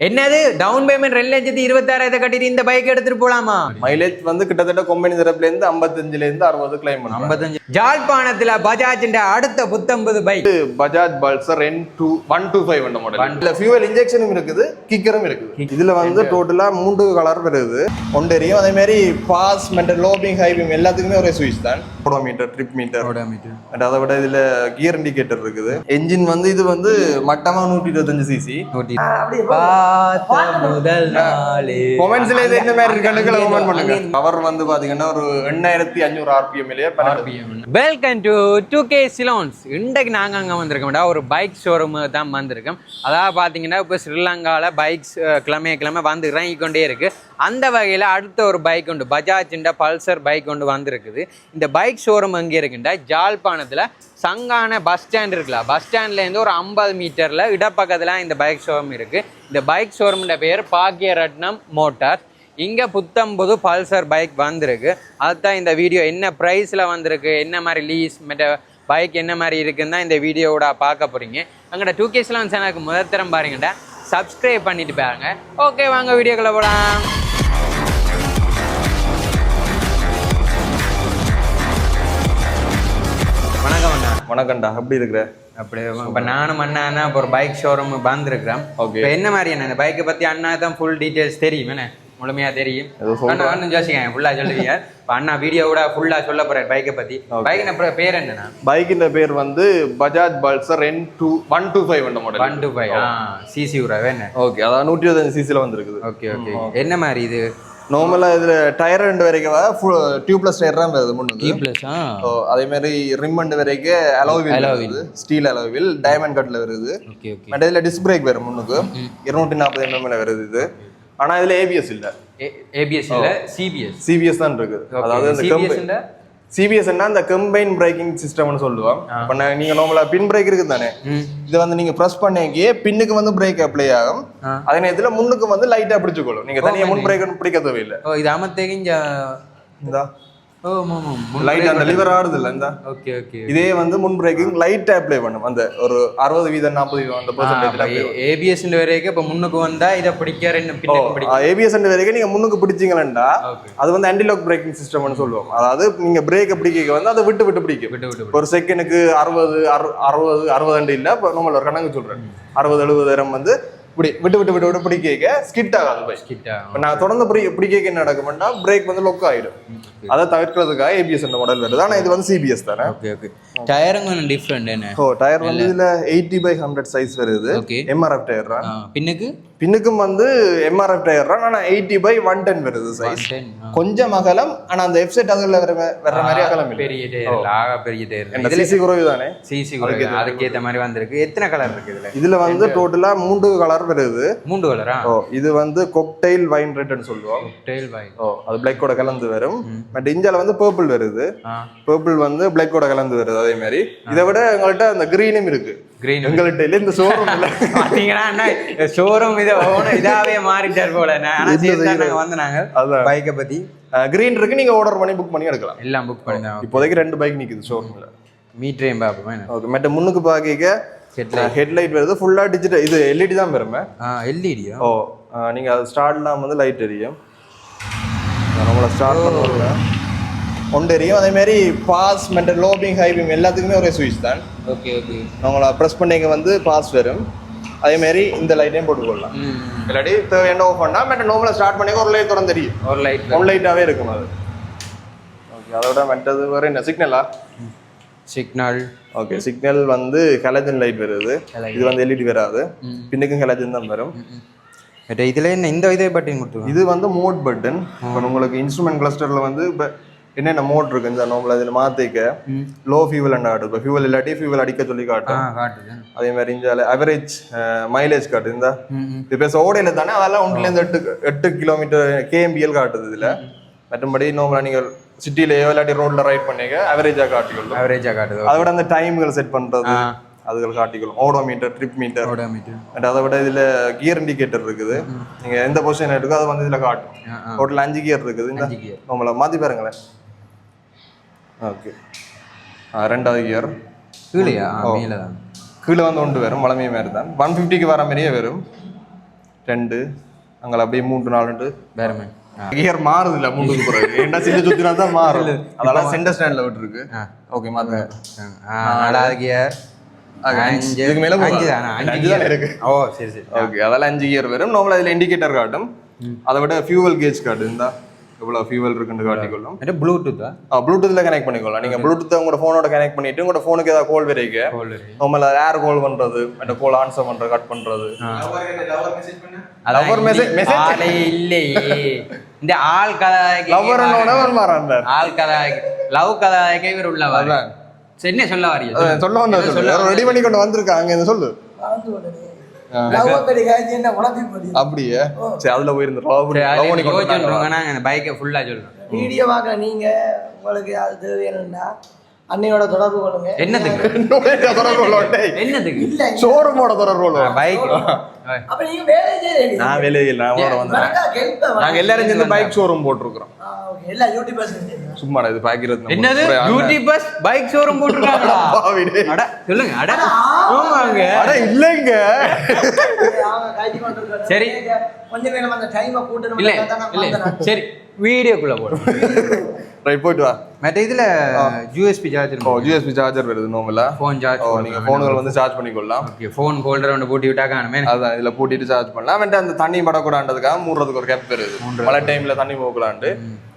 என்னது? Down payment ரெண்டு லட்சத்தி இருபத்தாறாயிரத்தை கட்டிட்டு இந்த பைக் எடுத்துட்டு போலாமா? மைலேஜ் வந்து கிட்டத்தட்ட கம்பெனி தரப்புல இருந்து ஐம்பத்தஞ்சுல இருந்து அறுபது கிளைம் பண்ணுவாங்க ஐம்பத்தஞ்சு. ஜாழ்ப்பாணத்துல பஜாஜிന്റെ அடுத்த புத்தம்பது bike Bajaj Pulsar N two one two five அந்த மாடல் இதுல ஃபியூவல் இன்ஜெக்ஷனும் இருக்குது கிக்கரும் இருக்குது. இதுல வந்து டோட்டலா மூன்று கலர் வருது. ஒண்டரியும் அதே மாதிரி பாஸ் மெட்டர் லோபிங் ஹைபிங் எல்லாத்துக்குமே ஒரே சுவிட்ச் தான். ஓடோமீட்டர் ட்ரிப் மீட்டர் அண்ட் அதை விட இதுல கியர் இண்டிகேட்டர் இருக்குது. என்ஜின் வந்து இது வந்து மட்டமா நூற்றி இருபத்தஞ்சு சிசி பார்த்த முதல் நாளே. கொமெண்ட்ஸ்ல இது என்ன மாதிரி இருக்குன்னு கமெண்ட் பண்ணுங்க. பவர் வந்து பாத்தீங்கன்னா ஒரு எண்ணாயிரத்தி அஞ்சூறு ஆர்பிஎம்லயே welcome to two K Ceylons இன்றைக்கு நாங்கள் அங்கே வந்திருக்கோம்டா. ஒரு பைக் ஷோரூமு தான் வந்திருக்கோம். அதாவது பார்த்தீங்கன்னா இப்போ ஸ்ரீலங்காவில் பைக்ஸ் கிழமை கிழமை வந்து இறங்கிக்கொண்டே இருக்குது அந்த வகையில் அடுத்த ஒரு பைக் உண்டு. பஜாஜின்ற பல்சர் பைக் ஒன்று வந்திருக்குது. இந்த பைக் ஷோரூம் எங்கே இருக்குண்டா? ஜாழ்ப்பாணத்தில் சங்கான பஸ் ஸ்டாண்ட் இருக்குல்ல பஸ் ஸ்டாண்ட்லேருந்து ஒரு ஐம்பது மீட்டரில் இடப்பக்கத்தில் இந்த பைக் ஷோரூம் இருக்குது இந்த பைக் ஷோரூமோட பேர் பாக்கியரட்னம் மோட்டார்ஸ் இங்கே புத்தம்புது பல்சர் பைக் வந்திருக்கு. அதுதான் இந்த வீடியோ என்ன ப்ரைஸில் வந்திருக்கு என்ன மாதிரி லீஸ் மற்ற பைக் என்ன மாதிரி இருக்குன்னு தான் இந்த வீடியோவோட பார்க்க போகிறீங்க அங்கிட்ட டூ கேஸ்லாம் சேனலுக்கு முதல் தரம் பாருங்கடா. சப்ஸ்கிரைப் பண்ணிட்டு பாருங்க. ஓகே வாங்க வீடியோக்குள்ளே போகலாம் வணக்கம்டா. எப்படி இருக்கிற? அப்படியே இப்போ நானும் அண்ணா தான் இப்போ ஒரு பைக் ஷோரூம் Okay. இப்போ என்ன மாதிரி என்ன இந்த பைக்கை பற்றி அண்ணா தான் ஃபுல் டீட்டெயில்ஸ் தெரியும் என்ன? முழுமையா தெரியும். ஒன்றும் யோசிக்கேன் ஃபுல்லாக சொல்லுவீங்க. இப்போ அண்ணா வீடியோவோட ஃபுல்லாக சொல்ல போகிறார் பைக்கை பற்றி பைக்கின் பேர் என்னண்ணா? பைக்கின் பேர் வந்து Bajaj Pulsar N two one two five அந்த மாடல் ஒன் டூ ஃபைவ் ஆ சிசி உறவு என்ன ஓகே அதான் நூற்றி இருபத்தஞ்சு சிசில வந்துருக்குது. ஓகே ஓகே என்ன மாதிரி இது? நார்மலா இதுல டயர் ரெண்டு வரைக்கும் டியூப்லெஸ் டயர் தான் வருது முன்னுக்கு ப்ளஸ் ஆ? So, அதே மாதிரி ரிம் ரெண்டு வரைக்கும் அலோவில் வருது. ஸ்டீல் அலோவில் டைமண்ட் கட்ல வருது. ஓகே ஓகே பட் இதுல டிஸ்க் பிரேக் வரும் முன்னுக்கு இருநூற்றி நாற்பது எம்எம்ல வருது இது. ஆனா இதுல ஏபிஎஸ் இல்ல. ஏபிஎஸ் இல்ல சிபிஎஸ் சிபிஎஸ் தான் இருக்கு அதாவது இந்த சிபிஎஸ் சிபிஎஸ் அந்த கம்பைன் பிரேக்கிங் சிஸ்டம்னு சொல்லுவோம். இப்ப நீங்க நார்மலா பின் பிரேக் இருக்கு தானே? இது வந்து நீங்க பிரஸ் பண்ணிக்கே பின்னுக்கு வந்து பிரேக் அப்ளை ஆகும். அதே நேரத்துல முன்னுக்கு வந்து லைட்டா பிடிச்சுக்கொள்ளும். நீங்க தனியா முன் பிரேக் பிடிக்க தேவையில்லை இது அமர்த்தேங்க இந்த. லைட் அந்த லிவர் ஆடுது இல்ல இந்த. ஓகே ஓகே இதே வந்து முன் பிரேக்கிங் லைட்டா அப்ளை பண்ணும். அந்த ஒரு அறுபது வீதம் நாற்பது வீதம் அந்த பெர்சன்டேஜ் ஏபிஎஸ் வரைக்கும் இப்போ முன்னுக்கு வந்தா இதை பிடிக்க ரெண்டு ஏபிஎஸ் வரைக்கும் நீங்க முன்னுக்கு பிடிச்சீங்களா அது வந்து ஆன்டிலாக் பிரேக்கிங் சிஸ்டம்னு சொல்லுவோம். அதாவது நீங்க பிரேக் பிடிக்க வந்து அதை விட்டு விட்டு பிடிக்கும். ஒரு செகண்டுக்கு அறுபது அறு- அறுபது அறுபது இல்ல இப்போ நம்ம ஒரு கணக்கு சொல்றேன். அறுபது எழுபதாயிரம் வந்து இப்படி விட்டு விட்டு விட்டு விட்டு பிடிக்க ஸ்கிட் ஆகாது கிட்டா இப்போ நான் தொடர்ந்து பிடி பிடிக்க என்ன நடக்கும்னா பிரேக் வந்து லொக் ஆயிடும். அதை தவிர்க்கிறதுக்காக ஏபிஎஸ் அந்த மாடல் வருது ஆனா இது வந்து சிபிஎஸ் தானே? ஓகே ஓகே டயரும் கொஞ்சம் டிஃப்ரெண்ட் என்ன ஓ டயர் வந்து இதுல எயிட்டி பை ஹண்ட்ரட் சைஸ் வருது. ஓகே எம்ஆர்எஃப் டயர் தான் பின்னுக்கு? பின்னுக்கும் வந்து எம்ஆர்எஃப் டயர் தான் ஆனா எயிட்டி பை ஒன் டென் வருது சைஸ் கொஞ்சம் அகலம் ஆனா அந்த வெப்சைட் அதுல வர வர்ற மாதிரி அகலம் பெரிய டயர் ஆக பெரிய டயர் சிசி குறைவு தானே? சிசி அதுக்கேற்ற மாதிரி வந்திருக்கு. எத்தனை கலர் இருக்கு இதுல? இதுல வந்து டோட்டலா மூன்று கலர் வருது. மூன்று கலரா ஓ இது வந்து கொக்டைல் வைன் ரெட்னு சொல்லுவோம். டெயில் பாய் ஓ அது பிளாக்கோட கலந்து வரும். பட் இந்தியால வந்து பர்பிள் வருது. பர்பிள் வந்து பிளாக்கோட கலந்து வருது அதே மாதிரி. இதை விட எங்கள்கிட்ட அந்த கிரீனும் இருக்கு. கிரீன் எங்கள்கிட்ட இல்ல இந்த ஷோரூம் அண்ணா ஷோரூம் இதை இதாவே மாறிட்டார் போல. நான் ஆனா சரி தான் நாங்க வந்து நாங்க அதான். பைக்கை பத்தி. கிரீன் இருக்கு நீங்க ஆர்டர் பண்ணி புக் பண்ணி எடுக்கலாம். எல்லாம் புக் பண்ணிதான் இப்போதைக்கு ரெண்டு பைக் நிக்குது ஷோரூம்ல மீட்டரையும் பார்ப்போம் ஓகே மற்ற முன்னுக்கு பாக்க Headlight. ஹெட்லைட் வருது. ஃபுல்லா டிஜிட்டல் இது எல்இடி தான் வருமே ஆ எல்இடியா ஓ ஆ, நீங்க அது ஸ்டார்ட்லாம் வந்து லைட் எரியும். நம்மள ஸ்டார்ட் பண்ணுவோம்ல ஒன்று எரியும் அதே மாதிரி பாஸ் மெட்டர் லோபிங் ஹைபிங் எல்லாத்துக்குமே ஒரே சுவிட்ச் தான். Okay okay. நம்மள ப்ரெஸ் பண்ணிங்க வந்து பாஸ் வரும். அதே மாதிரி இந்த லைட்டையும் போட்டுக்கொள்ளலாம் இல்லாட்டி தேவையான ஓஃப் பண்ணா மெட்ட நார்மலாக ஸ்டார்ட் பண்ணி ஒரு லைட் திறந்து தெரியும். ஒரு லைட் ஒன் லைட்டாகவே இருக்கும் அது. ஓகே அதோட மற்றது வேறு என்ன? சிக்னலா சிக்னல் ஓகே சிக்னல் வந்து ஹெலஜன் லைட் வருது. இது வந்து எல்இடி வராது. பின்னுக்கும் ஹெலஜன் தான் வரும். இதுல என்ன இந்த இதே பட்டிங் கொடுத்துருவோம் இது வந்து மோட் பட்டன் இப்போ உங்களுக்கு இன்ஸ்ட்ருமெண்ட் கிளஸ்டரில் வந்து இப்போ என்னென்ன மோட் இருக்கு? இந்த நார்மலாக இதில் மாற்றிக்க லோ ஃபியூவல் என்ன காட்டுது இப்போ ஃபியூவல் இல்லாட்டி ஃபியூவல் அடிக்க சொல்லி காட்டும் அதே மாதிரி இந்த அவரேஜ் மைலேஜ் காட்டுது இந்த பேச ஓடையில தானே? அதெல்லாம் ஒன்றுலேருந்து எட்டு எட்டு கிலோமீட்டர் கேஎம்பிஎல் காட்டுது இதில். மற்றபடி நார்மலாக நீங்கள் சிட்டிலேயோ இல்லாட்டி ரோட்டில் ரைட் பண்ணிக்க அவரேஜாக காட்டிக்கொள்ளும். ஆவரேஜாக காட்டுது அதை விட அந்த டைம்கள் செட் பண்ணுறது அதுகள் காட்டிக்கொள்ளும் odometer trip meter odometer and அதை விட இதில் கியர் இண்டிகேட்டர் இருக்குது நீங்கள் எந்த பொசிஷன் எடுக்கோ அது வந்து இதில் காட்டும் டோட்டல் அஞ்சு கியர் இருக்குது இந்த. நம்மள மாற்றி பாருங்களேன் ஓகே ரெண்டாவது கியர் கீழேயா மேலே தான் கீழே வந்து ஒன்று வரும் மலமே மாதிரி தான் ஒன் ஃபிஃப்டிக்கு வர மாதிரியே வரும் ரெண்டு அங்கே அப்படியே மூன்று நாலு வேறமே கியர் மாறுது இல்ல மூணுக்கு பிறகு ஏன்டா சின்ன சுத்தினா தான் மாறும் அதெல்லாம் சென்டர் ஸ்டாண்ட்ல விட்டுருக்கு ஓகே மாத்துங்க நாலாவது கியர் இதுக்கு மேல அஞ்சு அஞ்சு தான். இருக்கு. ஓ சரி சரி. ஓகே அதெல்லாம் அஞ்சு கியர் வரும் நார்மலா இதுல இண்டிகேட்டர் காட்டும். அதை விட ஃபியூவல் கேஜ் காட்டு இருந்தா எவ்வளவு ஃபியூவல் இருக்குன்னு காட்டிக்கொள்ளும். மற்ற ப்ளூடூத்தா ப்ளூடூத்ல கனெக்ட் பண்ணிக்கொள்ளலாம். நீங்க ப்ளூடூத் உங்களோட போனோட கனெக்ட் பண்ணிட்டு உங்களோட போனுக்கு ஏதாவது கோல் வரைக்க நார்மலா ஏர் கோல் பண்றது மற்ற கோல் ஆன்சர் பண்றது கட் பண்றது. message- message? ஆளே இல்லையே. இந்த ஆள் கதாய்க்கு லவர் வருமாறான் ஆள் கதை லவ் கதை இவர் உள்ளவர். என்ன சொல்ல வரீங்க சொல்ல வந்த சொல்லு. ரெடி பண்ணி கொண்டு வந்திருக்காங்க இந்த சொல்லு. என்ன போறீங்க அப்படியே? சரி அதுல போயிருந்தோம் பைக்கை ஃபுல்லா சொல்றோம் வீடியோ பார்க்க நீங்க உங்களுக்கு அது தேவையானா அன்னையோட தொடர்பு கொள்ளுங்க. என்னதுக்கு? என்னதுக்கு? இல்ல ஷோரூமோட தொடர்பு பைக் அப்ப நீங்க வேலை செய்யறீங்க நான் நான் வந்தேன். நாங்க எல்லாரும் சேர்ந்து பைக் ஷோரூம் போட்டிருக்கிறோம். எல்லா யூடியூபர்ஸ் சும்மாடா இது பாக்கிறது என்னது? யூடியூபர்ஸ் பைக் ஷோரூம் போட்டுருக்காங்களா? அட சொல்லுங்க அட ஆமாங்க அட இல்லைங்க. சரி. கொஞ்சம் நேரம் அந்த டைமை கூட்டணும் இல்ல இல்ல. சரி வீடியோக்குள்ள போடும் ரைட் போயிட்டு வா. மற்ற இதுல யூஎஸ்பி ஓ சார்ஜர் யூஎஸ்பி சார்ஜர் வருது நோமலா ஃபோன் சார்ஜ் ஓ நீங்க போன்கள் வந்து சார்ஜ் பண்ணிக்கொள்ளலாம். ஓகே ஃபோன் ஹோல்டர் ஒன்று பூட்டி விட்டா காணுமே அதான் இதுல பூட்டிட்டு சார்ஜ் பண்ணலாம். அவன்ட்டு அந்த தண்ணி படக்கூடாதுக்காக மூடுறதுக்கு ஒரு கேப் வருது. மழை டைம்ல தண்ணி போகலான்ட்டு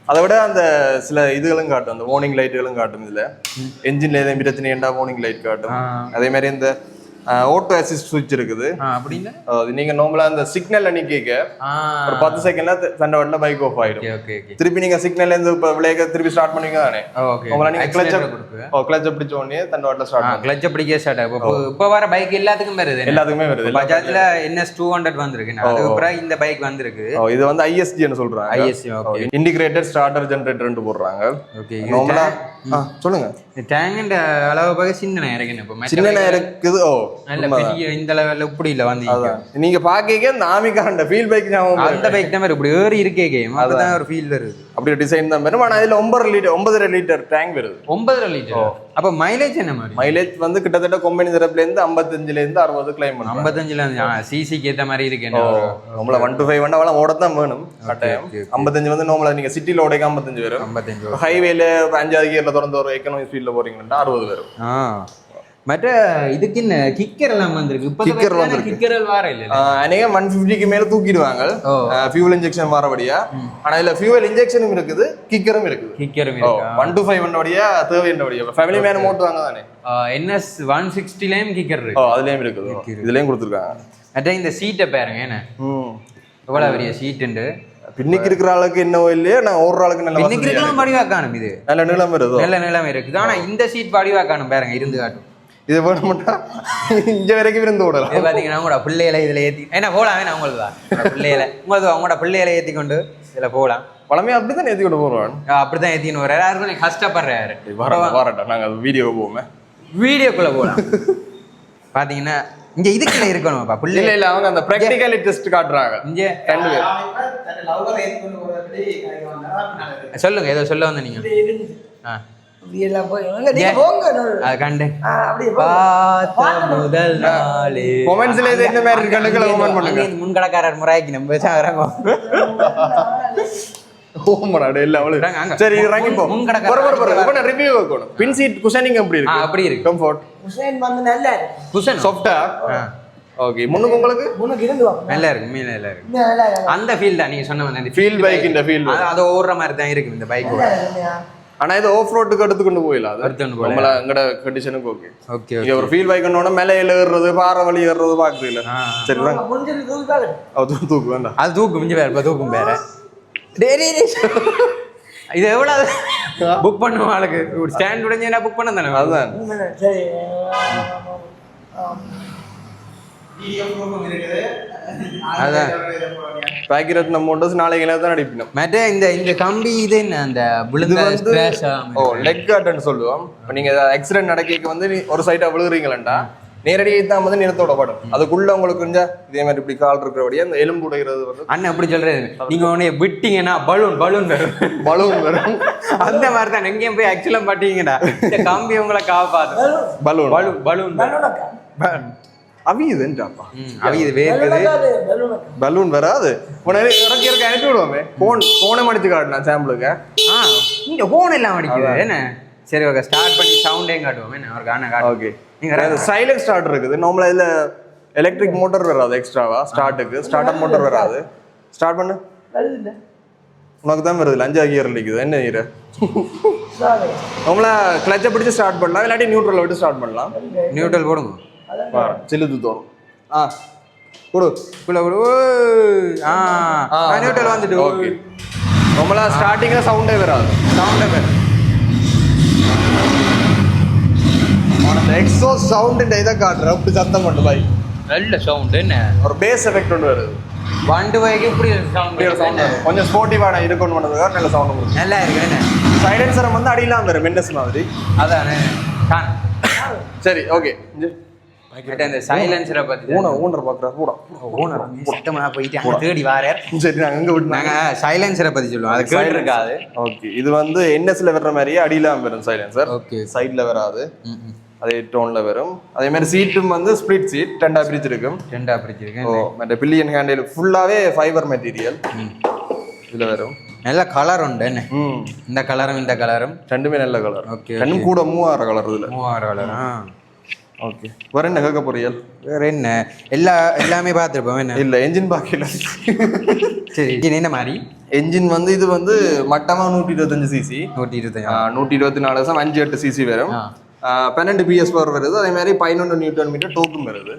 அதை விட அந்த சில இதுகளும் காட்டும். அந்த வார்னிங் லைட்டுகளும் காட்டும் இதுல. என்ஜின்ல எதுவும் பிரச்சனை ஏண்டா வார்னிங் லைட் காட்டும். அதே மாதிரி இந்த ஓட்டோ அசிஸ்ட் சுவிட்ச் இருக்குது. அப்படின்னா நீங்க நார்மலா அந்த சிக்னல்ல நிக்க ஆ. ஒரு பத்து செகண்ட்ல தண்டவாட்டில் பைக் ஆஃப் ஆயிடும். திருப்பி நீங்க சிக்னல்ல இருந்து இப்ப விளையாக்க திருப்பி ஸ்டார்ட் பண்ணுவீங்க தானே? உங்களை நீங்க கிளச்ச ஓ கிளச்ச பிடிச்ச உடனே தண்டவாட்டில் ஸ்டார்ட் ஆ பண்ணுங்க கிளட்ச் பிடிக்க ஸ்டார்ட் ஆகும். இப்போ வர பைக் எல்லாத்துக்கும் வருது? எல்லாத்துக்குமே வருது பஜாஜ்ல என்எஸ் டூ ஹண்ட்ரட் வந்திருக்கு. அதுக்கப்புறம் இந்த பைக் வந்திருக்கு. இது வந்து ஐஎஸ்ஜின்னு சொல்றாங்க. ஐஎஸ்சி ஓகே இன்டிகிரேட்டட் ஸ்டார்டர் ஜெனரேட்டர்னு போடுறாங்க. ஓகே நார்மலா சொல்லுங்க. டேங்க் அளவு பார்க்க சின்ன இறக்கணும் இப்போ? சின்ன இருக்குது ஓ நல்ல பெரிய இந்த லெவலில் இப்படி இல்லை வந்து அதான். நீங்க பாக்க இந்த ஆமிகாண்ட ஃபீல் பைக். அந்த பைக் தான் இப்படி ஏறி இருக்கே கேம் அதுதான் ஒரு ஃபீல் வருது. அப்படி டிசைன் தான் வரும் ஆனா இதுல ஒன்பது லிட்டர் ஒன்பதரை லிட்டர் டேங்க் வருது. ஒன்பதரை லிட்டர் அப்போ மைலேஜ் என்ன மாதிரி? மைலேஜ் வந்து கிட்டத்தட்ட கம்பெனி தரப்புல இருந்து ஐம்பத்தஞ்சுல இருந்து அறுபது கிளைம் பண்ணுவாங்க ஐம்பத்தஞ்சுல சிசிக்கு ஏற்ற மாதிரி இருக்கு நம்மள ஒன் டு ஃபைவ் வண்டா அவளை ஓடத்தான் வேணும் கட்டாயம். ஐம்பத்தஞ்சு வந்து நார்மலா நீங்க சிட்டில ஓடைக்கு ஐம்பத்தஞ்சு வரும். ஐம்பத்தஞ்சு ஹைவேல அஞ்சாவது கியர்ல திறந்து ஒரு எக்கனாமிக் ஸ்பீட்ல போறீங்கன்னா அறுபது வரும். மற்ற இதுக்கு என்ன? கிக்கர் எல்லாம் வந்திருக்கு. இப்போ Kicker வந்திருக்கு. கிக்கர்கள் வார இல்லை அநேகம் ஒன் ஃபிஃப்டிக்கு மேல தூக்கிடுவாங்க. ஓ. ஃபியூவல் இன்ஜெக்ஷன் வரபடியா. ஆனா இதுல ஃபியூவல் இன்ஜெக்ஷனும் இருக்குது கிக்கரும் இருக்குது. கிக்கரும் இருக்கா? ஒன் டு ஃபைவ் வண்டோடைய தேவை என்னோடைய ஃபேமிலி மேன் ஓட்டுவாங்க தானே என்எஸ் ஒன் சிக்ஸ்டிலையும் கிக்கர் இருக்கு. அதுலயும் இருக்குது. இதுலயும் கொடுத்துருக்காங்க. மற்ற இந்த சீட்டை பாருங்க என்ன? ம். எவ்வளோ பெரிய சீட்டுண்டு பின்னிக்கு இருக்கிற ஆளுக்கு என்னவோ இல்லையோ நான் ஒரு ஆளுக்கு நல்ல வசதியா இருக்கலாம் படிவா காணும் இது. நல்ல நீளம் வருதோ? நல்ல நிலைமை இருக்குது. ஆனா இந்த சீட் படிவா காணும் பாருங்க இருந்து காட்டும். இது வேணும்னா இங்க வரைக்கும் இருந்து விடலாம் இது பாத்தீங்கன்னா உங்களோட பிள்ளைகளை இதுல ஏத்தி என்ன போலாம் வேணா உங்களுக்கு தான் உங்களோட பிள்ளைகளை உங்களுக்கு உங்களோட பிள்ளைகளை ஏத்தி கொண்டு இதுல போகலாம் பழமையா அப்படித்தான் ஏத்தி விட போறோம் அப்படிதான் ஏத்தின்னு வர்றாரு. யாரும் கொஞ்சம் கஷ்டப்படுறாரு. வரட்டா வரட்டா நாங்க வீடியோ போவோமே. வீடியோக்குள்ள போகலாம் பாத்தீங்கன்னா இங்க இதுக்குள்ள இருக்கணும்ப்பா இல்ல பிள்ளை. இல்ல அவங்க அந்த பிராக்டிகலி டெஸ்ட் காட்டுறாங்க. இங்க ரெண்டு பேர். தன்னை லவ்வர் ஏத்தி கொண்டு போறதுக்கு கடைக்கு வந்தா நான் சொல்லுங்க ஏதோ சொல்ல வந்த நீங்க. இப்படி இருந்துச்சு. ஆ, மாதிரி முன்கடக்காரர் முறைக்கு நம்ம ஓமடா இல்ல அங்க. சரி இறங்கி போ. ரிவ்யூ வைக்கணும் பின் சீட் குஷனிங் எப்படி இருக்கு? அப்படி இருக்கு. கம்ஃபர்ட் ஹுசைன் வந்து நல்லா இருக்கு. குஷன் சாஃப்ட்டா ஆ, ஓகே முன்னுக்கு உங்களுக்கு? முன்னுக்கு இருந்து வா. நல்லா இருக்கு மீன் நல்லா இருக்கு. அந்த ஃபீல் தான் நீங்க சொன்ன ஃபீல் பைக் இந்த ஃபீல் அது ஓடுற மாதிரி தான் இருக்கு இந்த பைக். ஆனா இது ஆஃப் ரோட்டுக்கு எடுத்துக்கொண்டு போயிடலாம் அது. எடுத்துக்கொண்டு போகலாம். நம்மள எங்கட கண்டிஷனுக்கு ஓகே ஓகே இங்க ஒரு ஃபீல் பைக் மேலே ஏறுறது பாறை வழி ஏறுறது பாக்குது இல்ல. சரி. அது தூக்கு வேண்டாம் அது தூக்கு மிஞ்சி வேற தூக்கும் வேற. டேய். இது எவ்வளவு புக் பண்ணுவோம் ஆளுக்கு. ஸ்டாண்ட் உடஞ்சா புக் பண்ண தானே? அதுதான். அதான். நம்ம மோட்டர்ஸ் நாளைக்கு தான் அடிப்பினோம் மற்ற இந்த இந்த கம்பி இது என்ன? அந்த விழுந்த ஓ லெக் கார்டுன்னு சொல்லுவோம். இப்போ நீங்க ஆக்சிடென்ட் நடக்க வந்து ஒரு சைடா விழுகிறீங்களா நேரடியாக தான் வந்து நிலத்தோட படும். அதுக்குள்ள உங்களுக்கு கொஞ்சா இதே மாதிரி இப்படி கால் இருக்கிறபடியே அந்த எலும்பு உடைகிறது வந்து அண்ணன் எப்படி சொல்றது நீங்க உடனே விட்டீங்கன்னா பலூன் பலூன் வரும். பலூன் வரும். அந்த மாதிரி தான் எங்கேயும் போய் ஆக்சுவலா மாட்டீங்கடா இந்த கம்பி உங்களை காப்பாத்து பலூன். Balloon balloon. அவியுதுன்றாப்பா ம். அவி இது வேர்க்குது. பலூன் வராது. உடனே இறக்கி இறக்கி அனுப்பி விடுவோமே. போன் போனை மடிச்சு காட்டினா சாம்பிளுக்கு ஆ இங்க போன் எல்லாம் அடிக்குது. என்ன? சரி ஓகே ஸ்டார்ட் பண்ணி சவுண்டே காட்டுவோம். என்ன? ஒரு காண காட்டு. ஓகே நீங்க சைலண்ட் ஸ்டார்ட் இருக்குது. நார்மலா இதுல எலக்ட்ரிக் மோட்டார் வராது எக்ஸ்ட்ராவா ஸ்டார்ட்டுக்கு ஸ்டார்டர் மோட்டார் வராது ஸ்டார்ட் பண்ணு? உனக்கு தான் வருது. அஞ்சா கியர் நிற்குது என்ன சாரி. நம்மள கிளச்சை பிடிச்சு ஸ்டார்ட் பண்ணலாம். இல்லாட்டி நியூட்ரல் விட்டு ஸ்டார்ட் பண்ணலாம். நியூட்ரல் போடுங்க. சில்லுது தோணும். ஆ. கொடு. குள்ள குள்ள. ஆ. நியூட்ரல் வந்துட்டு. ஓகே. நம்மள ஸ்டார்டிங்ல சவுண்டே வராது. சவுண்டே பேர் உனக்கு எக்ஸோ சவுண்ட் இதை காட்டுற. அப்படி சத்தம் பண்ணு பாய். நல்ல சவுண்ட் என்ன? ஒரு பேஸ் எஃபெக்ட் ஒன்று வருது. வண்டு வகைக்கு இப்படி சவுண்ட் வரும். கொஞ்சம் ஸ்போர்ட்டிவான இருக்கணும் பண்ணதுக்காக நல்ல சவுண்ட் கொடுக்கும் நல்லா இருக்கு என்ன? சைலன்சரை வந்து அடியெல்லாம் வரும். மென்னஸ் மாதிரி. அதானே? சரி ஓகே அந்த சைலன்சரை பத்தி ஊன ஊனர் பார்க்குறா கூட ஓனர். போயிட்டு அங்க தேடி வாரேன் சரி நாங்கள் எங்கே விட்டு நாங்க சைலன்சரை பத்தி சொல்லுவோம். அது கேட்டு இருக்காது ஓகே இது வந்து என்எஸ்ல வர்ற மாதிரியே அடியெல்லாம் வரும் சைலன்சர் ஓகே சைடில் வராது. அதே டோன்ல வரும். அதே மாதிரி சீட்டும் வந்து ஸ்ப்ளிட் சீட் ரெண்டா பிரிச்சிருக்கும். ரெண்டா பிடிச்சிருக்கேன் ஓ மற்ற பில்லியன் ஹேண்டில் ஃபுல்லாவே ஃபைபர் மெட்டீரியல் இதுல வரும். நல்ல கலர் உண்டு என்ன? இந்த கலரும் இந்த கலரும் ரெண்டுமே நல்ல கலர் Okay, ரெண்டும் கூட மூவாயிரம் கலர் இதுல. மூவாயிரம் கலர் ஆ. ஓகே வேற என்ன கேட்க பொரியல் வேற என்ன? எல்லா எல்லாமே பார்த்துருப்போம். என்ன? இல்ல என்ஜின் பாக்கில சரி இது என்ன மாதிரி? என்ஜின் வந்து இது வந்து மட்டமா நூற்றி இருபத்தஞ்சு சிசி நூற்றி இருபத்தஞ்சா? நூற்றி இருபத்தி நாலு வருஷம் அஞ்சு எட்டு சிசி வரும். பன்னெண்டு பிஎஸ் பவர் வருது. அதே மாதிரி பதினொன்று நியூட்டன் மீட்டர் டோக்கும் வருது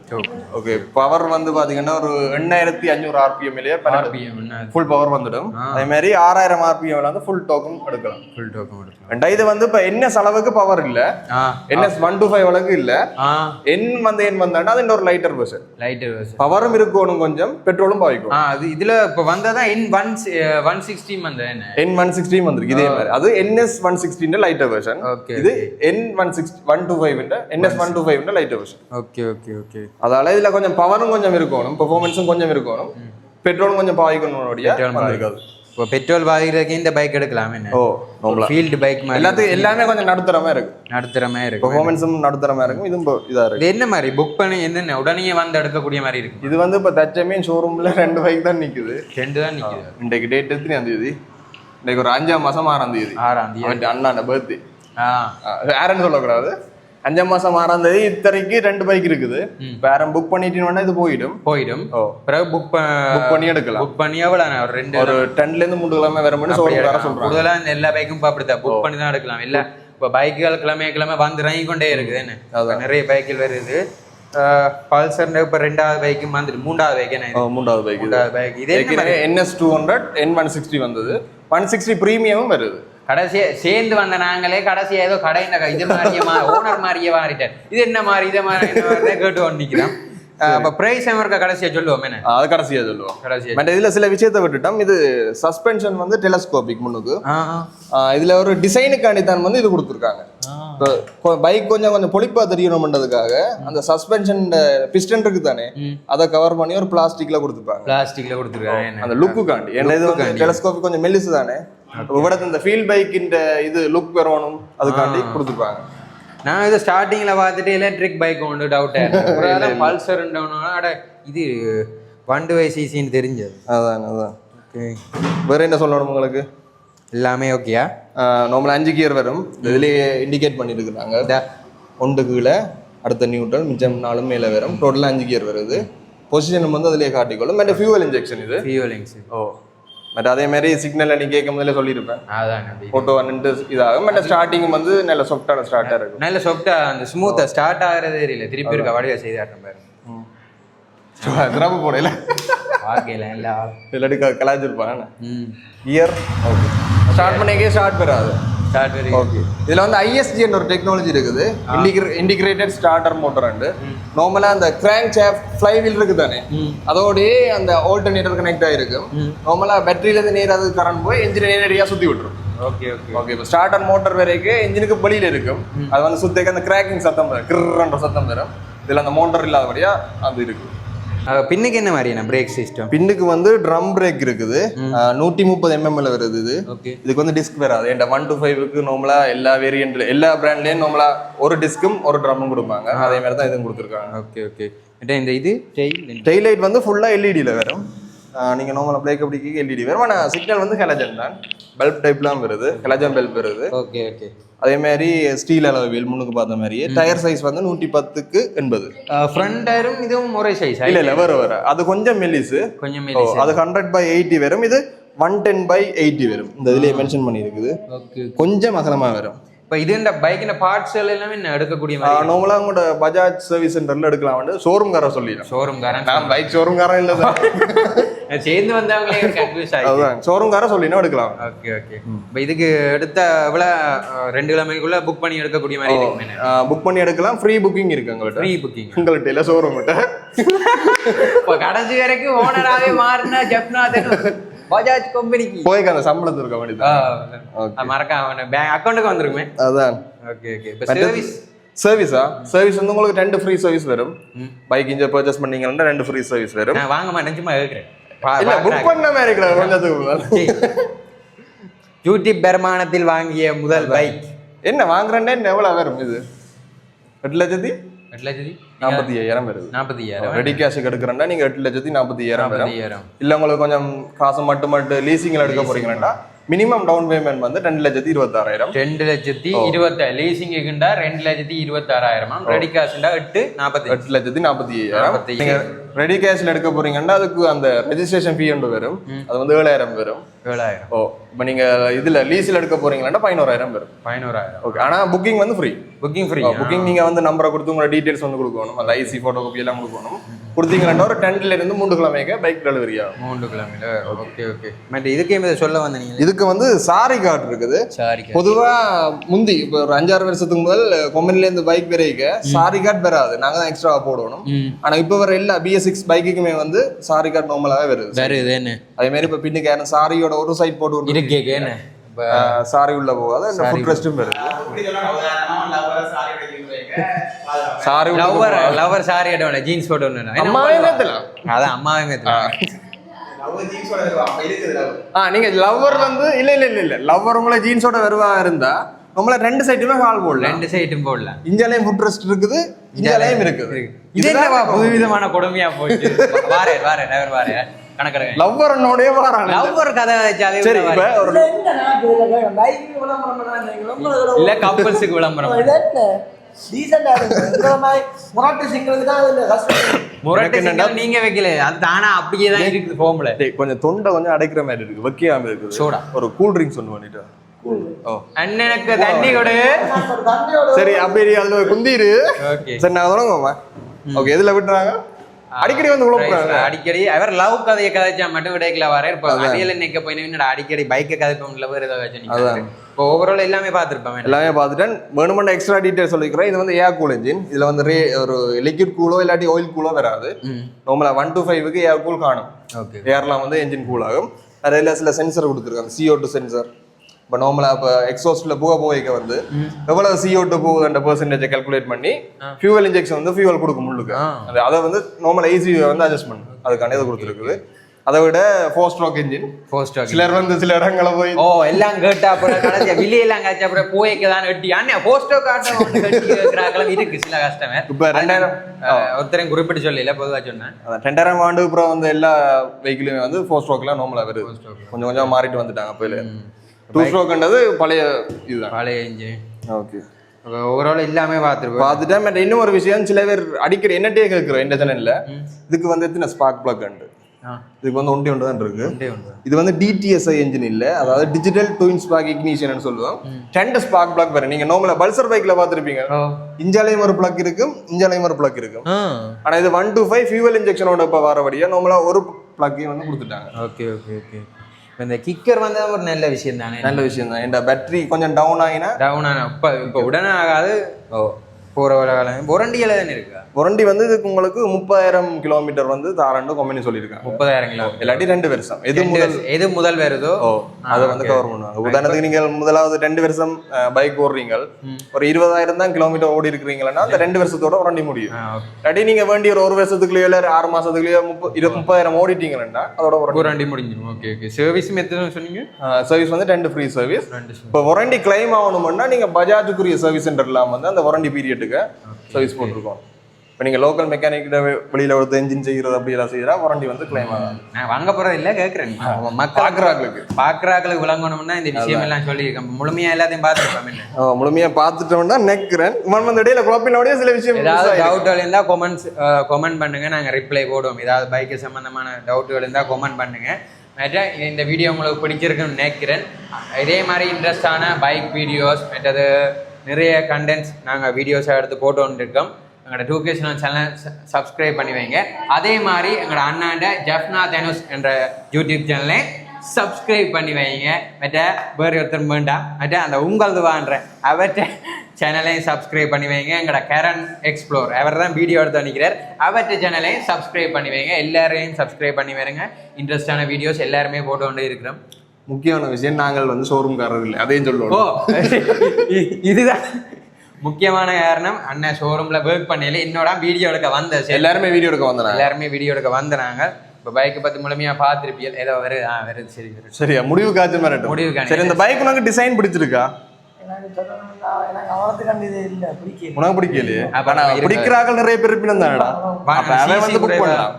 ஓகே பவர் வந்து பாத்தீங்கன்னா ஒரு எண்ணாயிரத்தி அஞ்சூறு ஆர்பிஎம்லயே ஆர்பிஎம் என்ன? ஃபுல் பவர் வந்துடும். அதே மாதிரி ஆறாயிரம் ஆர்பிஎம்ல வந்து ஃபுல் டோக்கும் எடுக்கலாம். ஃபுல் டோக்கன் எடுக்கலாம். இது வந்து இப்போ என்எஸ் அளவுக்கு பவர் இல்ல. என்எஸ் ஒன் டூ ஃபைவ் அளவுக்கு இல்ல. என் வந்து என் வந்தாண்டா அது இன்னொரு லைட்டர் வெர்ஷன் லைட்டு பவரும் இருக்கணும் கொஞ்சம் பெட்ரோலும் பாவிக்கும். அது இதுல இப்போ வந்ததான் இன் ஒன் ஒன் சிக்ஸ்டி வந்த என்ன? என் ஒன் சிக்ஸ்டீன் வந்திருக்கு இதே மாதிரி அது NS one sixteen lighter version இது N one six one two five NS one two five lighter version okay okay okay அதால இதுல கொஞ்சம் பவரும் கொஞ்சம் இருக்கணும் பெர்ஃபார்மன்ஸும் கொஞ்சம் இருக்கணும் பெட்ரோலும் கொஞ்சம் வந்திருக்காது இப்போ பெட்ரோல் பாதிக்கிறதுக்கு இந்த பைக் எடுக்கலாம் என்ன ஓ ஃபீல்டு பைக் மாதிரி எல்லாத்துக்கும் எல்லாமே கொஞ்சம் நடுத்தரமா இருக்கு நடுத்தரமே இருக்கு பெர்ஃபார்மன்ஸும் நடுத்தரமா இருக்கும் இதுவும் இப்போ இதா இருக்கு என்ன மாதிரி புக் பண்ணி என்னென்ன உடனே வந்து எடுக்கக்கூடிய மாதிரி இருக்கு இது வந்து இப்போ தச்சமே ஷோரூம்ல ரெண்டு பைக் தான் நிக்குது ரெண்டு தான் நிக்குது இன்றைக்கு டேட் எத்தனை தேதி இன்னைக்கு ஒரு அஞ்சாம் மாசம் ஆறாம் தேதி ஆறாம் தேதி அண்ணாண்ட பர்த்டே யாருன்னு சொல்லக்கூடாது. அஞ்சாம் மாசம் ஆறாம் தேதி இத்தனைக்கு ரெண்டு பைக் இருக்குது. வேற புக் பண்ணிட்டீங்கன்னா இது போயிடும். போயிடும். ஓ. பிறகு புக் புக் பண்ணி எடுக்கலாம். புக் பண்ணி எவ்வளோ ஒரு ரெண்டு ஒரு டென்ல இருந்து மூணு கிழமை வர எடுக்கலாம். சொல்றாங்க. கூடுதலா எல்லா பைக்கும் அப்படித்தான். புக் பண்ணி தான் எடுக்கலாம். இல்ல இப்போ பைக்குகள் கிழமை கிழமை வந்து இறங்கி கொண்டே இருக்குது என்ன? இப்ப நிறைய பைக்கில் வருது. பல்சர் இப்போ ரெண்டாவது பைக்கும் வந்துட்டு மூன்றாவது பைக் என்ன? மூன்றாவது பைக் மூன்றாவது பைக் இது? NS two hundred N one sixty வந்தது. ஒன் சிக்ஸ்டி ப்ரீமியமும் வருது. கடைசியா சேர்ந்து வந்த நாங்களே கடைசியா ஏதோ கடை இந்த இது மாதிரியே ஓனர் மாதிரியே மாறிட்டார். இது என்ன மாதிரி இதை மாதிரி கேட்டு வந்து நிற்கிறோம் அப்போ ப்ரைஸ் இருக்க கடைசியா சொல்லுவோம் என்ன? அது கடைசியா சொல்லுவோம். கடைசியா பட் இதுல சில விஷயத்தை விட்டுட்டோம். இது சஸ்பென்ஷன் வந்து டெலஸ்கோபிக் முன்னுக்கு. இதுல ஒரு டிசைனுக்காண்டி தான் வந்து இது கொடுத்துருக்காங்க. இப்போ பைக் கொஞ்சம் கொஞ்சம் பொலிப்பா தெரியணும்ன்றதுக்காக அந்த சஸ்பென்ஷன் பிஸ்டன் இருக்கு தானே அதை கவர் பண்ணி ஒரு பிளாஸ்டிக்ல கொடுத்துருப்பாங்க பிளாஸ்டிக்ல கொடுத்துருக்காங்க அந்த லுக்குக்காண்டி ஏன்னா இது வந்து டெலஸ்கோபிக் கொஞ்சம் மெல்லிசு தானே. விடத்து இந்த ஃபீல் பைக்கின் இது லுக் வரணும் அதுக்காண்டி கொடுத்துருப்பாங்க. நான் இது ஸ்டார்டிங்ல பார்த்துட்டு எலக்ட்ரிக் பைக் ஒன்று டவுட் பல்சர் அட இது ஒன் டு சிசின்னு தெரிஞ்சது. அதான் அதான். ஓகே வேற என்ன சொல்லணும் உங்களுக்கு? எல்லாமே ஓகேயா நார்மல் அஞ்சு கியர் வரும். இதுலயே இண்டிகேட் பண்ணியிருக்கிறாங்க ஒன்று கீழே அடுத்த நியூட்ரல் மிச்சம் நாலும் மேலே வரும். டோட்டலாக அஞ்சு கியர் வருது. பொசிஷன் வந்து அதிலே காட்டிக்கொள்ளும். மற்ற ஃபியூவல் இன்ஜெக்ஷன் இது. ஃபியூலிங்ஸ் ஓ. மற்ற அதே மாதிரி சிக்னல் நீ கேட்கும் போதிலே சொல்லியிருப்பேன் அதான். ஃபோட்டோ வந்துட்டு இதாகும். மற்ற ஸ்டார்டிங் வந்து நல்ல சாஃப்டான ஸ்டார்ட்டாக இருக்கும். நல்ல சொப்டா அந்த ஸ்மூத்தா ஸ்டார்ட் ஆகிறதே தெரியல திருப்பி இருக்க வடிவ செய்தாட்டம் பாருங்க திராப்பு போடையில வாழ்க்கையில எல்லா இல்லாட்டி க- கலாய்ச்சிருப்பாங்க ம். கியர் ஓகே ஸ்டார்ட் பண்ணிக்கே ஸ்டார்ட் பெறாது. ஸ்டார்ட் வரி ஓகே இதுல வந்து ஐஎஸ்ஜி ஒரு டெக்னாலஜி இருக்குது. இன்டிகிரேட்டட் ஸ்டார்டர் மோட்டர் உண்டு நார்மலா அந்த கிராங்க் சேஃப் ஃப்ளை வீல் இருக்கு தானே அதோடயே அந்த ஆல்டர்னேட்டர் கனெக்ட் ஆயிருக்கும் நார்மலா பேட்டரியில இருந்து நேரா அது கரண்ட் போய் என்ஜின் நேரடியா சுத்தி விட்டுரும். ஓகே ஓகே ஓகே இப்போ ஸ்டார்டர் மோட்டர் வரைக்கும் என்ஜினுக்கு வெளியில இருக்கும். அது வந்து சுத்தேக்க அந்த கிராக்கிங் சத்தம் வரும். கிர்ன்ற சத்தம் வரும். இதுல அந்த மோட்டர் இல்லாதபடியா அது இருக்கு பின்னுக்கு என்ன மாதிரியான பிரேக் சிஸ்டம் பின்னுக்கு வந்து ட்ரம் பிரேக் இருக்குது. நூற்றி முப்பது எம்எம்ல வருது இது. இதுக்கு வந்து டிஸ்க் வராது என்ட ஒன் டு ஃபைவ்க்கு நார்மலா எல்லா வேரியன்ட்ல எல்லா பிராண்ட்லயும் நார்மலா ஒரு டிஸ்க்கும் ஒரு ட்ரம்மும் கொடுப்பாங்க. அதே மாதிரி தான் இதுவும் கொடுத்துருக்காங்க. Okay okay. இந்த இது டெயில் லைட் வந்து ஃபுல்லாக எல்இடியில் வரும். ஆஹ் நீங்க நார்மலாக பிளேக் அப்படிக்கு எல்இடி வரும். ஆனால் சிக்னல் வந்து ஹெலஜன் தான். பல்ப் டைப்லாம் வருது. ஹெலஜன் பல்ப் வருது. Okay okay. அதே மாதிரி ஸ்டீல் அளவில் முன்னுக்கு பார்த்த மாதிரியே டயர் சைஸ் வந்து நூற்றி பத்துக்கு எண்பது ஃப்ரண்ட் டயரும் இதுவும் ஒரே சைஸ் இல்ல இல்ல வர வர அது கொஞ்சம் மெல்லிசு கொஞ்சம் மெலிசா. அது ஹண்ட்ரட் பை எயிட்டி வரும். இது ஒன் டென் பை எயிட்டி வரும். இந்த இதுலயே மென்ஷன் பண்ணியிருக்குது. கொஞ்சம் அகலமா வரும். இப்போ இது இந்த பைக்கின் பார்ட்ஸ் எல்லாமே எடுக்கக்கூடிய நார்மலாக உங்களோட பஜாஜ் சர்வீஸ் சென்டர்ல எடுக்கலாம். வந்து ஷோரூம் கார சொல்லிடுறேன். ஷோரூம் காரன் நான் பைக் ஷோரூம் காரன் இல்லை சேர்ந்து வந்தவங்களே கன்ஃபியூஸ் ஆகி அதுதான். ஷோரூம் கார சொல்லினா எடுக்கலாம். ஓகே ஓகே இப்போ இதுக்கு எடுத்த எவ்வளோ ரெண்டு கிழமைக்குள்ள புக் பண்ணி எடுக்கக்கூடிய மாதிரி இருக்கு புக் பண்ணி எடுக்கலாம். ஃப்ரீ புக்கிங் இருக்கு உங்கள்கிட்ட ஃப்ரீ புக்கிங் உங்கள்கிட்ட இல்லை ஷோரூம் கிட்ட. இப்போ கடைசி வரைக்கும் ஓனராகவே மாறின ஜப்நாதன் பஜாஜ் கம்பெனிக்கு போய்க்கு அந்த சம்பளத்தில் இருக்க வேண்டியது மறக்காம பேங்க் அக்கௌண்ட்டுக்கு வந்துருமே அதான். ஓகே ஓகே இப்போ சர்வீஸ் சர்வீஸா சர்வீஸ் வந்து உங்களுக்கு ரெண்டு ஃப்ரீ சர்வீஸ் வரும். பைக் இங்கே பர்ச்சேஸ் பண்ணீங்கன்னா ரெண்டு ஃப்ரீ சர்வீஸ் வரும். நான் வாங்க மாட்டேன் சும்மா கேட்குறேன் இல்ல புக் பண்ண மாதிரி இருக்கிற கொஞ்சத்துக்கு யூடியூப் பெருமானத்தில் வாங்கிய முதல் பைக். என்ன வாங்குறேன்னே எவ்வளவு வரும் இது? எட்டு லட்சத்தி? எட்டு லட்சத்தி? நாற்பத்தி ஐயாயிரம் வருது. நாற்பத்தி ஐயாயிரம் ரெடி கேஷுக்கு எடுக்கிறேன்னா நீங்க எட்டு லட்சத்தி நாற்பத்தி ஐயாயிரம் வரும். ஐயாயிரம் இல்ல உங்களுக்கு கொஞ்சம் காசு மட்டும் மட்டும் லீசிங்ல எடுக்க போறீங்கன்னா மினிமம் டவுன் பேமெண்ட் வந்து ரெண்டு லட்சத்தி இருபத்தாறாயிரம். ரெண்டு லட்சத்தி இருபத்தி லீசிங்குண்டா ரெண்டு லட்சத்தி இருபத்தாறாயிரம். ரெடி காசுண்டா எட்டு நாற்பத்தி எட்டு லட்சத்தி நாற்பத்தி ஐயாயிரம் ரெடி கேஷ்ல எடுக்க போறீங்கன்னா அதுக்கு அந்த ரெஜிஸ்ட்ரேஷன் ஃபீ ஒன்று வரும். அது வந்து ஏழாயிரம் வரும். ஏழாயிரம். ஓ இப்போ நீங்க இதுல லீஸ்ல எடுக்க போறீங்கன்னா பதினோராயிரம் வரும். பதினோராயிரம். ஓகே ஆனா புக்கிங் வந்து ஃப்ரீ புக்கிங் ஃப்ரீ புக்கிங் நீங்க வந்து நம்பரை கொடுத்து உங்களோட டீடைல்ஸ் வந்து கொடுக்கணும். அந்த ஐசி போட்டோ காப்பி எல்லாம் கொடுக்கணும். கொடுத்தீங்கன்னா ஒரு டென்ல இருந்து மூன்று கிழமைக்கு பைக் டெலிவரி ஆகும். மூன்று கிலோமீட்டர் ஓகே ஓகே மற்ற இதுக்கே இதை சொல்ல வந்த நீங்க இதுக்கு வந்து சாரி கார்டு இருக்குது. சாரி பொதுவா முந்தி இப்போ ஒரு அஞ்சாறு வருஷத்துக்கு முதல் கம்பெனில இருந்து பைக் விரைக்க சாரி கார்டு வராது. நாங்க தான் எக்ஸ்ட்ரா போடணும். ஆனா இப்போ வர எல்லா பிஎஸ் சிக்ஸ் பைக்குக்குமே வந்து சாரி கார்டு நார்மலாவே வருது. வேற இது என்ன? அதே மாதிரி இப்போ பின்னுக்கு யாரும் சாரியோட ஒரு சைட் போட்டு விட்டு இருக்கே என்ன? சாரி உள்ள போகாது அந்த ஃபுட் ரெஸ்ட்டும் வருது. சாரி உள்ள லவ்வர் லவ்வர் சாரி எடுவேன் ஜீன்ஸ் போட்டு ஒன்று அம்மாவே நேத்தலாம் அதான் அம்மாவே மேத்துலாம் ஆ. நீங்க லவ்வர் வந்து இல்ல இல்ல இல்ல இல்ல. லவ்வர் உங்களை ஜீன்ஸோட வருவா இருந்தா நம்மள ரெண்டு சைடுமே கால் போடலாம். ரெண்டு சைடும் போடலாம். இஞ்சாலையும் ஃபுட் ரெஸ்ட் இருக்குது இஞ்சாலையும் இருக்குது. இது என்னவா புதுவிதமான கொடுமையா போயிட்டு வாரே வாரே நகர் வாரே. வாராங்க லவ்வர் கதை வச்சாலே சரி இப்ப. ஒரு விளம்பரம். இல்ல கப்பல்ஸுக்கு நீங்க வைக்கல. அது தானா அப்படியே தான் இருக்குது ஃபோம்ல கொஞ்சம் தொண்டை கொஞ்சம் அடைக்கிற மாதிரி இருக்கு. வைக்காம இருக்குது. சோடா. ஒரு கூல் ட்ரிங்க்ஸ் ஒன்று பண்ணிட்டு அண்ணனுக்கு தண்ணி கொடு. சரி அப்படி அதுல குந்திரு. சரி நான் தொடங்குவோமா ஓகே எதுல விட்டுறாங்க? அடிக்கடி வந்து குழப்புறாங்க. அடிக்கடி அவர் லவ் கதையை கதைச்சா மட்டும் விடைக்கல வர இப்ப அடியில நிக்க போய் என்னடா அடிக்கடி பைக்கை கதைப்போம்ல வேற ஏதாவது இப்போ ஓவரால் எல்லாமே பார்த்துருப்பேன் எல்லாமே பார்த்துட்டேன். வேணுமெண்ட எக்ஸ்ட்ரா டீடைல் சொல்லிக்கிறேன். இது வந்து ஏர் கூல் இன்ஜின் இதுல வந்து ரே ஒரு லிக்விட் கூலோ இல்லாட்டி ஆயில் கூலோ வராது. நார்மலா ஒன் டு ஃபைவ்க்கு ஏர் கூல் காணும். ஓகே ஏர்லாம் வந்து என்ஜின் கூல் ஆகும். அதில் சில சென்சர் கொடுத்துருக்காங்க. CO2 டூ சென்சர் இப்போ நார்மலாக இப்போ எக்ஸாஸ்ட்ல புகை போய்க்க வந்து எவ்வளவு CO2 டூ போகுதுன்ற பெர்சன்டேஜை கால்குலேட் பண்ணி ஃபியூவல் இன்ஜெக்ஷன் வந்து ஃபியூவல் கொடுக்கும் முள்ளுக்கு. அது அதை வந்து நார்மல் ஏசி வந்து அட்ஜஸ்ட் பண்ணும் அதுக்கான இது கொடுத்துருக்குது. அதை விட ஃபோர் ஸ்ட்ரோக் இன்ஜின் போஸ்ட் சிலர் வந்து சில இடங்களை போய் ஓ எல்லாம் கேட்டா அப்புறம் கடைசியா வில்லையெல்லாம் காய்ச்சி அப்புறம் போய்க்கு தான் வெட்டி. அண்ணா ஒன்று கட்டி வைக்கிறாங்களும் இருக்கு சில கஷ்டமே இப்ப ரெண்டாயிரம் ஒருத்தரையும் குறிப்பிட்டு சொல்லல பொதுவா சொன்னேன். ரெண்டாயிரம் ஆண்டு அப்புறம் வந்து எல்லா வெஹிக்கிளுமே வந்து ஃபோர் ஸ்ட்ரோக்லாம் நார்மலாக வருது. கொஞ்சம் கொஞ்சம் மாறிட்டு வந்துட்டாங்க அப்போல டூ ஸ்ட்ரோக்ன்றது பழைய இதுதான். பழைய இன்ஜின் ஓகே ஓவரால் எல்லாமே பார்த்துருப்போம் பார்த்துட்டேன் பட் இன்னும் ஒரு விஷயம் சில பேர் அடிக்கடி என்னட்டே கேட்குறோம் இந்த சேனல்ல இதுக்கு வந்து எத்தனை ஸ்பார்க் பிளக் உண்டு? இதுக்கு வந்து ஒன்றே ஒன்று தான் இருக்கு. இது வந்து டிடிஎஸ்ஐ என்ஜின் இல்ல. அதாவது டிஜிட்டல் ட்வின் ஸ்பார்க் இக்னிஷன் சொல்லுவோம். ரெண்டு ஸ்பார்க் பிளக் வரும் நீங்க நார்மலா பல்சர் பைக்ல பார்த்துருப்பீங்க. ஓ இஞ்சாலையும் ஒரு பிளக் இருக்கும் இஞ்சாலையும் ஒரு பிளக் இருக்கும். ஆ. ஆனா இது ஒன் டு ஃபைவ் ஃபியூவல் இன்ஜெக்ஷனோட இப்போ வரபடியா நார்மலா ஒரு பிளக்கையும் வந்து கொடுத்துட்டாங்க. ஓகே ஓகே ஓகே இந்த கிக்கர் வந்து ஒரு நல்ல விஷயம் தானே? நல்ல விஷயம் தான். இந்த பேட்டரி கொஞ்சம் டவுன் ஆகினா டவுன் ஆன இப்போ இப்போ உடனே ஆகாது. போகிற காலம் ஒரண்டியில் தானே இருக்கா? ஒரண்டி வந்து இதுக்கு உங்களுக்கு முப்பதாயிரம் கிலோமீட்டர் வந்து தாராண்டு கம்பெனி சொல்லியிருக்காங்க. முப்பதாயிரம் கிலோ இல்லாட்டி ரெண்டு வருஷம். எது முதல். எது முதல் வருதோ? ஓ அதை வந்து கவர் பண்ணுவாங்க. உதாரணத்துக்கு நீங்கள் முதலாவது ரெண்டு வருஷம் பைக் ஓடுறீங்க ஒரு இருபதாயிரம் தான் கிலோமீட்டர் ஓடி இருக்கிறீங்களா அந்த ரெண்டு வருஷத்தோட உரண்டி முடியும். இல்லாட்டி நீங்க வேண்டிய ஒரு ஒரு வருஷத்துக்குள்ளேயோ இல்லை ஆறு மாசத்துக்குள்ளேயோ முப்பது இரு முப்பதாயிரம் ஓடிட்டீங்கன்னா அதோட ஒரு ஒரண்டி முடிஞ்சிடும். ஓகே ஓகே சர்வீஸ் மெத்தட் சொன்னீங்க? சர்வீஸ் வந்து ரெண்டு ஃப்ரீ சர்வீஸ் இப்போ வாரண்டி கிளைம் ஆகணும்னா நீங்க பஜாஜுக்குரிய சர்வீஸ் சென்டர்லாம் வந்து அந்த வாரண்டி பீரியட்டுக்கு சர்வீஸ் போட்டிருக்கோம். இப்போ நீங்கள் லோக்கல் மெக்கானிக் வெளியில் ஒருத்தர் என்ஜின் செய்கிறது அப்படி எல்லாம் செய்கிறா வாரண்டி வந்து கிளைம் ஆகாது. நான் வாங்க போறது இல்ல கேக்குறேன். மக்கள் பார்க்குறாங்களுக்கு பாக்குறாங்களுக்கு. விளங்கணும்னா இந்த விஷயம் எல்லாம் சொல்லியிருக்கேன் முழுமையா எல்லாத்தையும் பார்த்துருப்பேன் முழுமையாக பார்த்துட்டோம்னா நெக்கிறேன் மண் வந்து இடையில குழப்பினோடய சில விஷயம் ஏதாவது miss ஆயிருக்கு. டவுட்கள் இருந்தா கொமெண்ட்ஸ் கொமெண்ட் பண்ணுங்க. நாங்க ரிப்ளை போடுவோம். ஏதாவது பைக்கு சம்பந்தமான டவுட்டுகள் இருந்தா கொமெண்ட் பண்ணுங்க. மற்ற இந்த வீடியோ உங்களுக்கு பிடிச்சிருக்குன்னு நினைக்கிறேன். இதே மாதிரி இன்ட்ரெஸ்டான பைக் வீடியோஸ் மற்றது நிறைய கண்டென்ட்ஸ் நாங்கள் வீடியோஸாக எடுத்து போட்டு இருக்கோம் எங்களோட டூ சேனல் சப்ஸ்கிரைப் பண்ணி வைங்க. அதே மாதிரி எங்களோட அண்ணாண்ட ஜெஃப்னா தனுஷ் என்ற யூடியூப் சேனலை சப்ஸ்கிரைப் பண்ணி வைங்க. மற்ற வேறு ஒருத்தர் வேண்டாம் மற்ற அந்த உங்களது வான்ற அவற்றை சேனலையும் சப்ஸ்கிரைப் பண்ணி வைங்க. எங்களோட கரண் எக்ஸ்ப்ளோர் அவர் தான் வீடியோ எடுத்து நிற்கிறார் அவற்றை சேனலையும் சப்ஸ்கிரைப் பண்ணி வைங்க. எல்லாரையும் சப்ஸ்கிரைப் பண்ணி வைங்க இன்ட்ரெஸ்டான வீடியோஸ் எல்லாருமே போட்டு கொண்டு இருக்கிறோம். முக்கியமான விஷயம் நாங்கள் வந்து ஷோரூம்காரர் இல்லை. அதையும் ஓ சொல்லுவோம் இதுதான். முக்கியமான காரணம் அண்ணன் ஷோரூம்ல ஒர்க் பண்ணல என்னோட வீடியோ எடுக்க வந்த எல்லாருமே வீடியோ எடுக்க வந்தாங்க எல்லாருமே வீடியோ எடுக்க வந்தாங்க இப்போ பைக்கை பத்தி முழுமையா பார்த்துருப்பீங்க ஏதோ வருது ஆ வருது சரி வருது. சரியா? முடிவு காய்ச்சல் மாதிரி முடிவு காணி. சரி இந்த பைக் உனக்கு டிசைன் பிடிச்சிருக்கா? உனக்கு பிடிக்கலையே. பிடிக்கிறார்கள் நிறைய பேர் இருப்பினும் தானடா? அவன் வந்து புக் பண்ணலாம்.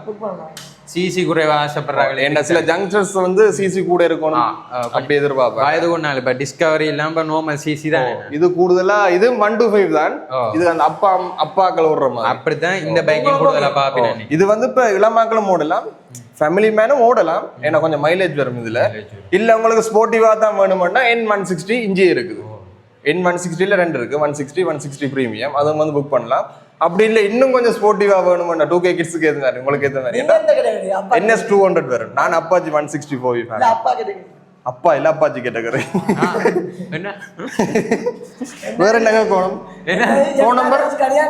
சிசி குறைவா ஆசைப்படுறாங்களே. என்ன சில ஜங்ஷன்ஸ் வந்து சிசி கூட இருக்கணும் அப்படி எதிர்பார்ப்பேன். வயது கொண்டாள் இப்போ டிஸ்கவரி இல்லாம நார்மல் சிசி தான். இது கூடுதலா இது ஒன் டு ஃபைவ் தான். இது அந்த அப்பா அப்பாக்கள் விடுற மாதிரி. அப்படித்தான் இந்த பைக்கிங் கூடுதலா பார்ப்பேன் இது வந்து இப்ப இளமாக்களும் ஓடலாம் ஃபேமிலி மேனும் ஓடலாம். ஏன்னா கொஞ்சம் மைலேஜ் வரும் இதுல. இல்ல உங்களுக்கு ஸ்போர்ட்டிவா தான் வேணும்னா என் ஒன் சிக்ஸ்டி இஞ்சி இருக்குது. என் ஒன் சிக்ஸ்டில ரெண்டு இருக்கு. One sixty one sixty premium அதுவும் வந்து புக் பண்ணலாம். அப்படி இல்ல இன்னும் கொஞ்சம் ஸ்போர்ட்டிவா வேணும்னா டூ கே கிட்ஸுக்கு ஏற்ற மாதிரி உங்களுக்கு ஏற்ற மாதிரி. என்எஸ் டூ ஹண்ட்ரட் வரும் நான் அப்பாச்சி ஒன் சிக்ஸ்டி ஃபோர் இல்ல அப்பா அப்பா இல்ல அப்பாச்சி கேட்டகரி என்ன? வேற என்னங்க கோணம்?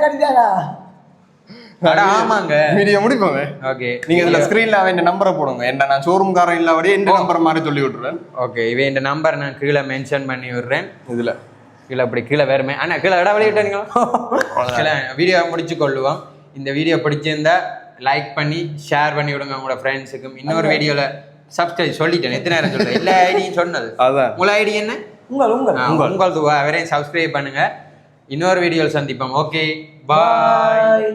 கட்டிட்டாடா அட ஆமாங்க. வீடியோ முடிப்போங்க. ஓகே. நீங்க இதுல ஸ்கிரீன்ல அவன் நம்பரை போடுங்க. என்ன நான் ஷோரூம் காரன் எந்த நம்பர் மாதிரி சொல்லி விட்டுறேன். ஓகே இவன் இந்த நம்பர் நான் கீழே மென்ஷன் பண்ணி விடுறேன். இதுல. கீழே அப்படி கீழே வேறுமே. அண்ணா கீழே இடம் வெளியிட்டீங்களா வீடியோ முடிச்சு கொள்ளுவோம் இந்த வீடியோ பிடிச்சிருந்தா லைக் பண்ணி ஷேர் பண்ணி விடுங்க உங்களோட ஃப்ரெண்ட்ஸுக்கும் இன்னொரு வீடியோல சப்ஸ்கிரைப் சொல்லிட்டேன் எத்தனை நேரம் சொல்றேன். எல்லா ஐடியும் சொன்னது. அதான். உங்கள ஐடி என்ன? உங்கள் உங்கள். உங்களது வரையும் சப்ஸ்கிரைப் பண்ணுங்க. இன்னொரு வீடியோவில் சந்திப்போம். Okay bye Bye.